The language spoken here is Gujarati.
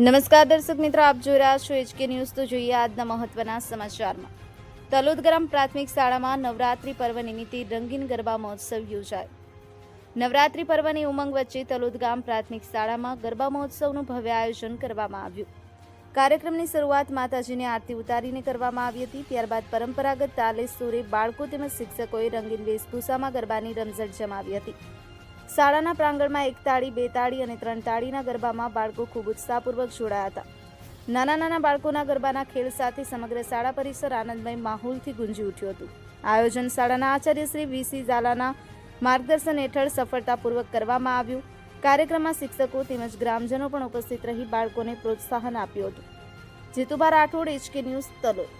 નમસ્કાર દર્શક મિત્રો, આપ જોઈ રહ્યા છો એચકે ન્યૂઝ તો જોઈએ આજના મહત્વના સમાચારમાં. તલોદ ગ્રામ પ્રાથમિક શાળામાં નવરાત્રિ પર્વ નિમિત્તે રંગીન ગરબા મહોત્સવ યોજાયો. નવરાત્રિ પર્વની ઉમંગ વચ્ચે તલોદ ગામ પ્રાથમિક શાળામાં ગરબા મહોત્સવનું ભવ્ય આયોજન કરવામાં આવ્યું. કાર્યક્રમની શરૂઆત માતાજીની આરતી ઉતારીને કરવામાં આવી હતી. ત્યારબાદ પરંપરાગત તાલે સુરે બાળકો તેમજ શિક્ષકોએ રંગીન વેશભૂષામાં ગરબાની રમઝટ જમાવી હતી. શાળાના પ્રાંગણમાં એક તાળી, બે તાળી અને ત્રણ તાળીના ગરબામાં બાળકો ખૂબ ઉત્સાહપૂર્વક જોડાયા હતા. નાના નાના બાળકોના ગરબાના ખેલ સાથે સમગ્ર શાળા પરિસર આનંદમય માહોલથી ગુંજી ઉઠ્યું હતું. આયોજન શાળાના આચાર્ય શ્રી વીસી ઝાલાના માર્ગદર્શન હેઠળ સફળતાપૂર્વક કરવામાં આવ્યું. કાર્યક્રમમાં શિક્ષકો તેમજ ગ્રામજનો પણ ઉપસ્થિત રહી બાળકોને પ્રોત્સાહન આપ્યું હતું. Jitubha Rathod HK News Talod.